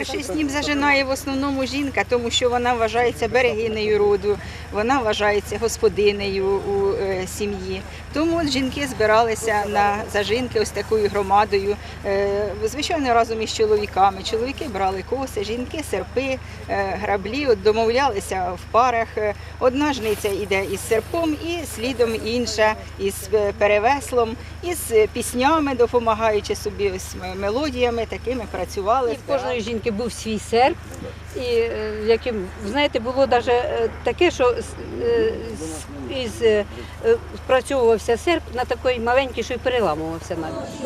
Перший сніп зажинає в основному жінка, тому що вона вважається берегинею роду, вона вважається господинею у е, сім'ї. Тому жінки збиралися на зажинки ось такою громадою, е, звичайно, разом із чоловіками. Чоловіки брали коси, жінки серпи, е, граблі, от домовлялися в парах. Одна жниця йде із серпом, і слідом інша із перевеслом, із е, піснями, допомагаючи собі ось мелодіями, такими працювали. І в кожної жінки був свій серп, і е, яким, знаєте, було навіть таке, що е, із, е, е, спрацьовувався серп на такий маленький, що й переламувався навіть.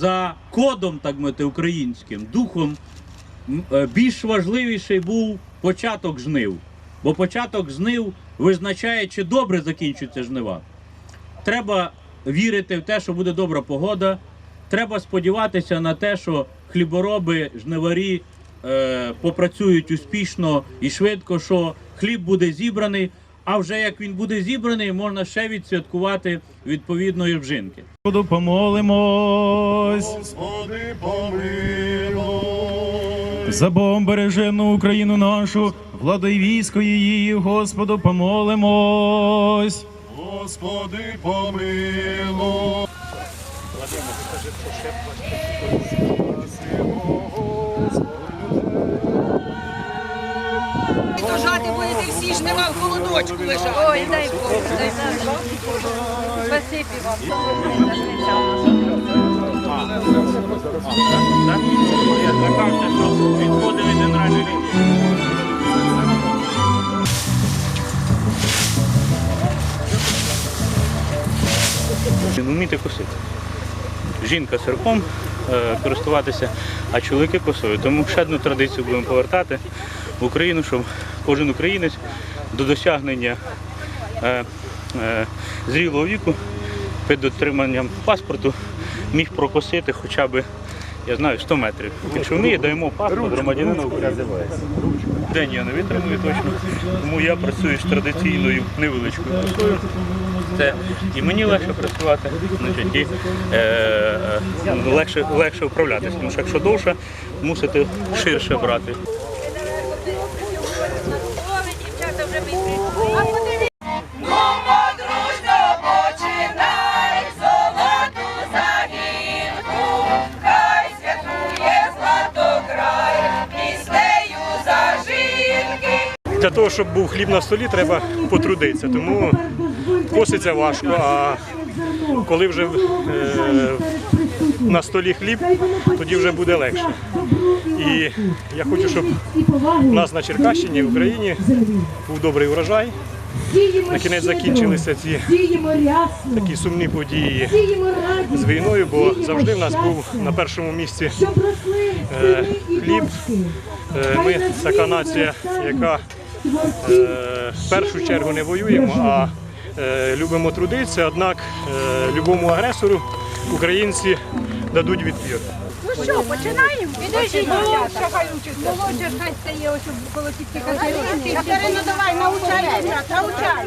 за кодом, так мовити, українським духом е, більш важливіший був початок жнив. Бо початок жнив визначає, чи добре закінчуться жнива. Треба вірити в те, що буде добра погода. Треба сподіватися на те, що хлібороби, жниварі е, попрацюють успішно і швидко, що хліб буде зібраний. А вже як він буде зібраний, можна ще відсвяткувати відповідної вжинки. Помолимось. Господи, помилуй. За Богом бережену Україну нашу, владу і військо її, Господу помолимось. Господи, помилуй. Жати будете всі ж нема в холодочку лежати. Ой, дай Бог, дай Бог. Спасибі вам. Вміти косити. Жінка серпом е, користуватися, а чоловіки косою. Тому ще одну традицію будемо повертати в Україну, щоб кожен українець до досягнення е, е, зрілого віку під дотриманням паспорту міг прокосити хоча б, я знаю, 100 метрів. Якщо вміє, даємо паспорт громадянина України. День я не витримую точно, тому я працюю з традиційною невеличкою косою. Це і мені легше працювати, значить, і е, е, легше, легше вправлятися. Тому що якщо довше, мусите ширше брати. Для того, щоб був хліб на столі, треба потрудитися. Тому коситься важко, а коли вже е, на столі хліб, тоді вже буде легше. І я хочу, щоб у нас на Черкащині, в Україні був добрий урожай. На кінець закінчилися ці такі сумні події з війною, бо завжди в нас був на першому місці е, хліб. Е, Ми така нація, яка в першу чергу не воюємо, а е, любимо трудитися, однак е, любому агресору українці дадуть відпір. Ну що, починаємо? Підожди, молодша хай учиться. Молодша хай стає ось коло тітки Катерини. Катерина, давай, научай, научай.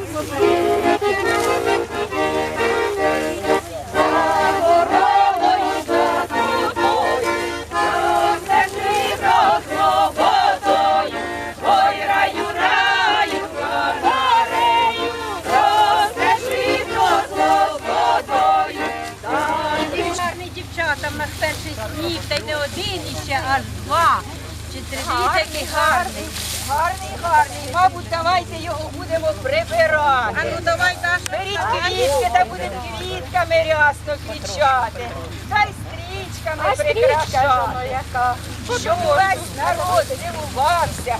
Не ще аж два. Чи три такі гарні. Гарний, гарний. Мабуть, давайте його будемо прибирати. А ну давай, Даша. Беріть квітки та будемо квітками рясно квітчати. Хай стрічками прикрашати. Щоб весь народ дивувався.